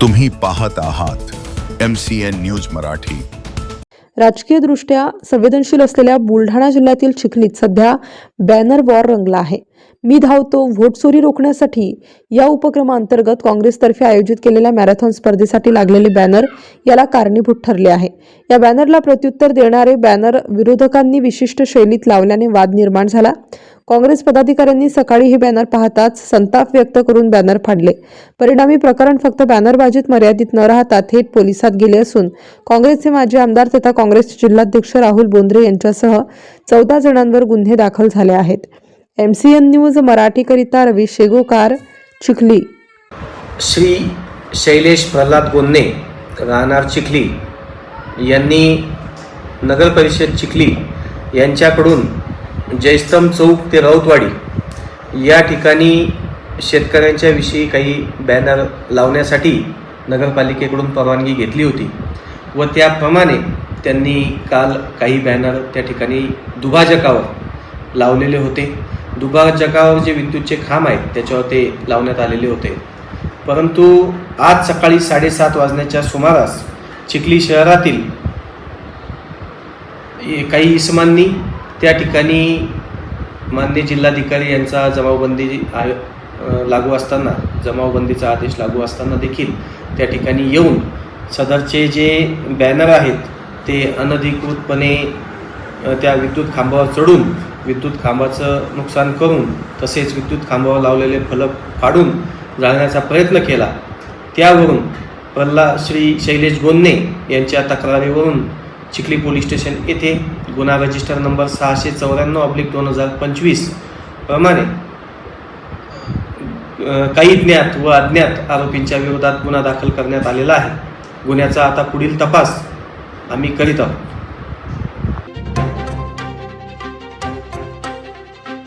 तुम्ही पाहत आहात M C N news Marathi. राजकीयदृष्ट्या संवेदनशील असलेल्या बुलढाणा जिल्ह्यातील चिखलीत सध्या बॅनर वॉर रंगला आहे. मी धावतो व्होट चोरी रोखण्यासाठी. या उपक्रमांतर्गत काँग्रेसतर्फे आयोजित केलेल्या मॅरेथॉन स्पर्धेसाठी लागलेले बॅनर याला कारणीभूत ठरले आहे. या बॅनरला प्रत्युत्तर देणारे बॅनर विरोधकांनी विशिष्ट शैलीत लावल्याने वाद निर्माण झाला. काँग्रेस पदाधिकाऱ्यांनी सकाळी हे बॅनर पाहताच संताप व्यक्त करून बॅनर फाडले. परिणामी प्रकरण फक्त बॅनरबाजीत मर्यादित न राहता थेट पोलिसात गेले असून काँग्रेसचे माजी आमदार तथा काँग्रेसचे जिल्हाध्यक्ष राहुल बोंद्रे यांच्यासह चौदा जणांवर गुन्हे दाखल झाले आहेत. एम सी एन न्यूज मराठीकरिता रवी शेगोकार चिखली. श्री शैलेश प्रल्हाद गोन्ने राहणार चिखली. यांनी नगर परिषद चिखली यांच्याकडून जयस्तंभ चौक ते राऊतवाडी या ठिकाणी शेतकऱ्यांच्या विषयी काही बॅनर लावण्यासाठी नगरपालिकेकडून परवानगी घेतली होती व त्याप्रमाणे त्यांनी काल काही बॅनर त्या ठिकाणी दुभाजकावर लावलेले होते. दुभाजकावर जे विद्युतचे खांब आहेत त्याच्यावर ते लावण्यात आलेले होते. परंतु आज सकाळी साडेसात वाजण्याच्या सुमारास चिखली शहरातील काही इसमांनी त्या ठिकाणी मान्य जिल्हाधिकारी यांचा जमावबंदी आय लागू असताना जमावबंदीचा आदेश लागू असताना देखील त्या ठिकाणी येऊन सदरचे जे बॅनर आहेत ते अनधिकृतपणे त्या विद्युत खांबावर चढून विद्युत खांबाचं नुकसान करून तसेच विद्युत खांबावर लावलेले फलक फाडून जाळण्याचा प्रयत्न केला. त्यावरून प्रल्हाद श्री शैलेश गोन्ने यांच्या तक्रारीवरून चिखली पोलीस स्टेशन येथे गुन्हा रजिस्टर नंबर सहाशे चौऱ्याण्णव ऑब्लिक दोन हजार पंचवीस प्रमाणे काही ज्ञात व अज्ञात आरोपींच्या विरोधात गुन्हा दाखल करण्यात आलेला आहे. गुन्ह्याचा आता पुढील तपास आम्ही करीत आहोत.